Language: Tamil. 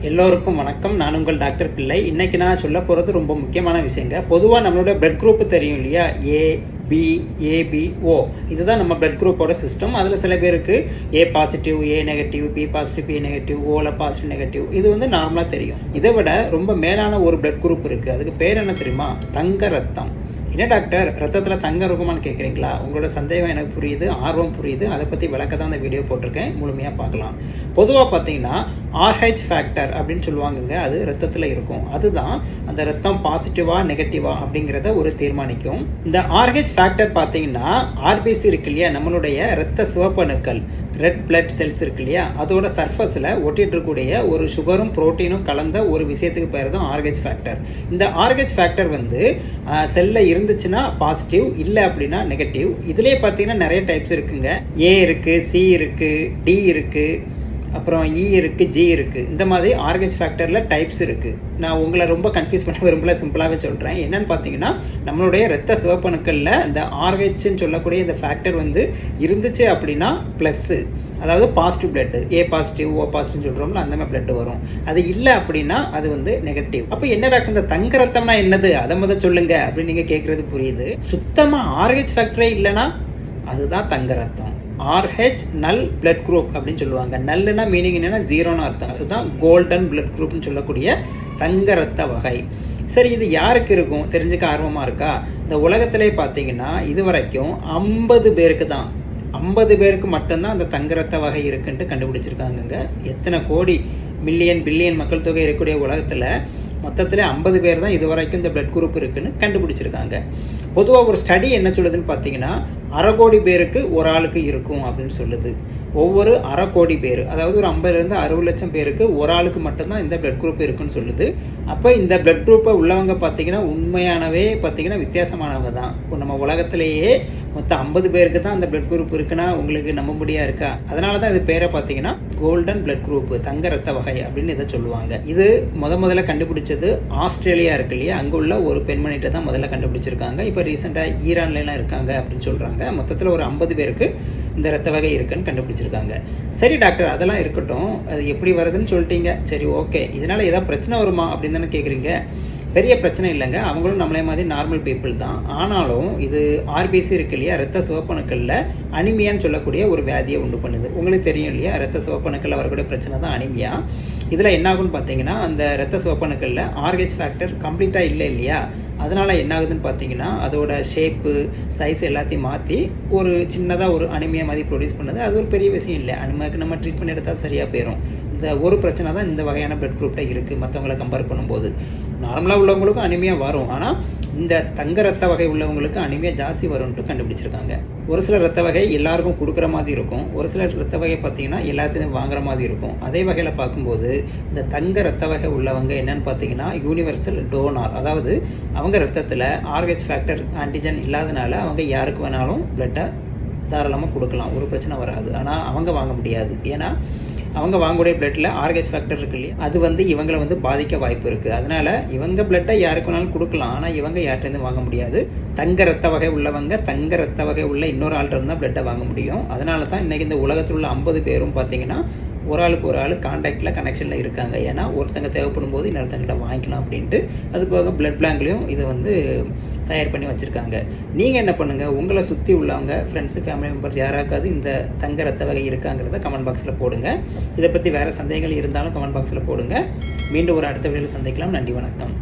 எல்லோருக்கும் வணக்கம். நான் உங்கள் டாக்டர் பிள்ளை. இன்னைக்கு நான் சொல்ல போகிறது ரொம்ப முக்கியமான விஷயங்க. பொதுவாக நம்மளோட பிளட் குரூப் தெரியும் இல்லையா? ஏ பி ஏபிஓ இதுதான் நம்ம பிளட் குரூப்போட சிஸ்டம் அதில் சில பேருக்கு A positive A negative B positive B negative ஓல பாசிட்டிவ் நெகட்டிவ் இது வந்து நார்மலாக தெரியும். இதை விட ரொம்ப மேலான ஒரு பிளட் குரூப் இருக்குது அதுக்கு பேர் என்ன தெரியுமா? தங்க ரத்தம். என்ன டாக்டர்? ரத்தத்தில் தங்கம் இருக்குமான்னு கேட்குறீங்களா உங்களோட சந்தேகம் எனக்கு புரியுது ஆர்வம் புரியுது. அதை பற்றி விளக்க தான் அந்த வீடியோ போட்டிருக்கேன். முழுமையாக பார்க்கலாம். பொதுவாக பார்த்தீங்கன்னா ஆர்ஹெச் ஃபேக்டர் அப்படின்னு சொல்லுவாங்கங்க அது ரத்தத்தில் இருக்கும். அதுதான் அந்த ரத்தம் பாசிட்டிவா நெகட்டிவா அப்படிங்கிறத ஒரு தீர்மானிக்கும். இந்த ஆர்ஹெச் ஃபேக்டர் பார்த்தீங்கன்னா ஆர்பிசி இருக்கு இல்லையா நம்மளுடைய ரத்த சிவப்பணுக்கள் ரெட் பிளட் செல்ஸ் இருக்கு இல்லையா அதோட சர்ஃபஸில் ஒட்டிட்டு இருக்கக்கூடிய ஒரு சுகரும் ப்ரோட்டீனும் கலந்த ஒரு விஷயத்துக்கு பேர் தான் ஆர்கேஜ் ஃபேக்டர் இந்த ஆர்கேஜ் ஃபேக்டர் வந்து செல்லில் இருந்துச்சுன்னா பாசிட்டிவ் இல்லை அப்படின்னா நெகட்டிவ் இதுலேயே பார்த்தீங்கன்னா நிறைய டைப்ஸ் இருக்குங்க. ஏ இருக்குது சி இருக்குது டி இருக்குது அப்புறம் e இ இருக்குது ஜி இருக்குது இந்த மாதிரி ஆர்கேஜ் ஃபேக்டரில் டைப்ஸ் இருக்குது நான் உங்களை ரொம்ப கன்ஃபியூஸ் பண்ண விரும்பல சிம்பிளாகவே சொல்கிறேன் என்னென்னு பார்த்தீங்கன்னா நம்மளுடைய ரத்த சிவப்பணுக்களில் இந்த ஆர்ஹெச்னு சொல்லக்கூடிய இந்த ஃபேக்டர் வந்து இருந்துச்சு அப்படின்னா ப்ளஸ்ஸு அதாவது positive blood A positive O positive சொல்கிறோம்ல அந்த மாதிரி பிளட்டு வரும். அது இல்லை அப்படின்னா அது வந்து நெகட்டிவ் அப்போ என்ன டாக்டர் இந்த தங்க ரத்தம்னா என்னது? அதை முதல் சொல்லுங்க அப்படின்னு நீங்கள் கேட்குறது புரியுது. சுத்தமாக ஆர்ஹெச் ஃபேக்டரே இல்லைன்னா அதுதான் தங்க ரத்தம். ஆர்ஹெச் நல் பிளட் குரூப் அப்படின்னு சொல்லுவாங்க. நல்லுனா மீனிங் என்னன்னா ஜீரோன்னு அர்த்தம். அதுதான் கோல்டன் பிளட் குரூப்னு சொல்லக்கூடிய தங்க ரத்த வகை. சரி இது யாருக்கு இருக்கும்? தெரிஞ்சுக்க ஆர்வமாக இருக்கா? இந்த உலகத்திலே பார்த்தீங்கன்னா இது வரைக்கும் ஐம்பது பேருக்கு தான். ஐம்பது பேருக்கு மட்டும்தான் அந்த தங்க ரத்த வகை இருக்குன்ட்டு கண்டுபிடிச்சிருக்காங்கங்க. எத்தனை கோடி மில்லியன் பில்லியன் மக்கள் தொகை இருக்கக்கூடிய உலகத்தில் மொத்தத்தில் ஐம்பது பேர் தான் இது வரைக்கும் இந்த பிளட் குரூப் இருக்குன்னு கண்டுபிடிச்சிருக்காங்க. பொதுவாக ஒரு ஸ்டடி என்ன சொல்லுதுன்னு பார்த்தீங்கன்னா அரை கோடி பேருக்கு ஒரு ஆளுக்கு இருக்கும் அப்படின்னு சொல்லுது. ஒவ்வொரு அரை கோடி பேர் அதாவது ஒரு ஐம்பதுலேருந்து அறுபது லட்சம் பேருக்கு ஒரு ஆளுக்கு மட்டும்தான் இந்த பிளட் குரூப் இருக்குன்னு சொல்லுது. அப்போ இந்த பிளட் குரூப்பை உள்ளவங்க பார்த்தீங்கன்னா உண்மையானவே பார்த்தீங்கன்னா வித்தியாசமானவங்க தான். இப்போ நம்ம உலகத்திலேயே மொத்தம் ஐம்பது பேருக்கு தான் அந்த பிளட் குரூப் இருக்குன்னா உங்களுக்கு நம்பும்படியாக இருக்கா? அதனால தான் இது பேரை பார்த்தீங்கன்னா கோல்டன் பிளட் குரூப் தங்க ரத்த வகை அப்படின்னு இதை சொல்லுவாங்க. இது முத முதல்ல கண்டுபிடிச்சது ஆஸ்திரேலியா இருக்கு இல்லையா? அங்கே உள்ள ஒரு பெண்மணிகிட்ட தான் முதல்ல கண்டுபிடிச்சிருக்காங்க. இப்போ ரீசெண்டாக ஈரான்லாம் இருக்காங்க அப்படின்னு சொல்கிறாங்க மொத்தத்தில் ஒரு ஐம்பது பேருக்கு இந்த ரத்த வகை இருக்குன்னு கண்டுபிடிச்சிருக்காங்க. சரி டாக்டர் அதெல்லாம் இருக்கட்டும். அது எப்படி வருதுன்னு சொல்லிட்டீங்க. சரி ஓகே. இதனால் ஏதாவது பிரச்சனை வருமா அப்படின்னு தானே கேட்குறீங்க பெரிய பிரச்சனை இல்லைங்க. அவங்களும் நம்மளே மாதிரி நார்மல் பீப்புள் தான். ஆனாலும் இது ஆர்பிசி இருக்கு இல்லையா? ரத்த சிவப்பணுக்களில் அனிமியான்னு சொல்லக்கூடிய ஒரு வியாதியை உண்டு பண்ணுது. உங்களுக்கு தெரியும் இல்லையா? ரத்த சிவப்பணுக்களில் வரக்கூடிய பிரச்சனை தான் அனிமியா. இதில் என்னாகும்னு பார்த்தீங்கன்னா அந்த ரத்த சிவப்பணுக்களில் ஆர்கேஜ் ஃபேக்டர் கம்ப்ளீட்டாக இல்லை இல்லையா? அதனால் என்ன ஆகுதுன்னு பார்த்தீங்கன்னா அதோட ஷேப்பு சைஸ் எல்லாத்தையும் மாற்றி ஒரு சின்னதாக ஒரு அனிமியா மாதிரி ப்ரொடியூஸ் பண்ணுது. அது ஒரு பெரிய விஷயம் இல்லை. அனிமாக்கு நம்ம ட்ரீட்மெண்ட் எடுத்தால் சரியாக போயிடும் இந்த ஒரு பிரச்சனை தான் இந்த வகையான பிளட் குரூப்பில் இருக்குது மற்றவங்களை கம்பேர் பண்ணும்போது. நார்மலாக உள்ளவங்களுக்கும் அனிமையாக வரும். ஆனால் இந்த தங்க ரத்த வகை உள்ளவங்களுக்கு அனிமையாக ஜாஸ்தி வரும்ன்ட்டு கண்டுபிடிச்சிருக்காங்க. ஒரு சில ரத்த வகை எல்லாருக்கும் கொடுக்குற மாதிரி இருக்கும். ஒரு சில ரத்த வகை பார்த்தீங்கன்னா எல்லாத்தையும் வாங்குற மாதிரி இருக்கும். அதே வகையில் பார்க்கும்போது இந்த தங்க ரத்த வகை உள்ளவங்க என்னன்னு பார்த்தீங்கன்னா யூனிவர்சல் டோனார் அதாவது அவங்க ரத்தத்தில் ஆர்ஹெச் ஃபேக்டர் ஆன்டிஜன் இல்லாதனால அவங்க யாருக்கு வேணாலும் பிளட்டை தாராளமாக கொடுக்கலாம். ஒரு பிரச்சனை வராது. ஆனால் அவங்க வாங்க முடியாது. ஏன்னா அவங்க வாங்கக்கூடிய பிளட்டில் ஆர்கேஜ் ஃபேக்டர் இருக்கு இல்லையா? அது வந்து இவங்களை வந்து பாதிக்க வாய்ப்பு இருக்குது அதனால் இவங்க பிளட்டை யாருக்கு வேணாலும் கொடுக்கலாம். ஆனால் இவங்க யார்கிட்டேருந்து வாங்க முடியாது. தங்க ரத்த வகை உள்ளவங்க தங்க ரத்த வகை உள்ள இன்னொரு ஆள்கிட்ட இருந்தால் பிளட்டை வாங்க முடியும். அதனால தான் இன்றைக்கி இந்த உலகத்தில் உள்ள ஐம்பது பேரும் பார்த்திங்கன்னா ஒரு ஆளுக்கு ஒரு ஆள் காண்டாக்டில் கனெக்ஷனில் இருக்காங்க. ஏன்னா ஒருத்தங்க தேவைப்படும் போது இன்னொருத்தங்கிட்ட வாங்கிக்கலாம் அப்படின்ட்டு அது போக பிளட் பிளாங்க்லேயும் இதை வந்து தயார் பண்ணி வச்சுருக்காங்க. நீங்கள் என்ன பண்ணுங்கள் உங்களை சுற்றி உள்ளவங்க ஃப்ரெண்ட்ஸு ஃபேமிலி மெம்பர் யாராக்காவது இந்த தங்க ரத்த வகை இருக்காங்கிறத கமெண்ட் பாக்ஸில் போடுங்க. இதை பற்றி வேறு சந்தேகங்கள் இருந்தாலும் கமெண்ட் பாக்ஸில் போடுங்க. மீண்டும் ஒரு அடுத்த வீடியோவில் சந்திக்கலாம். நன்றி வணக்கம்.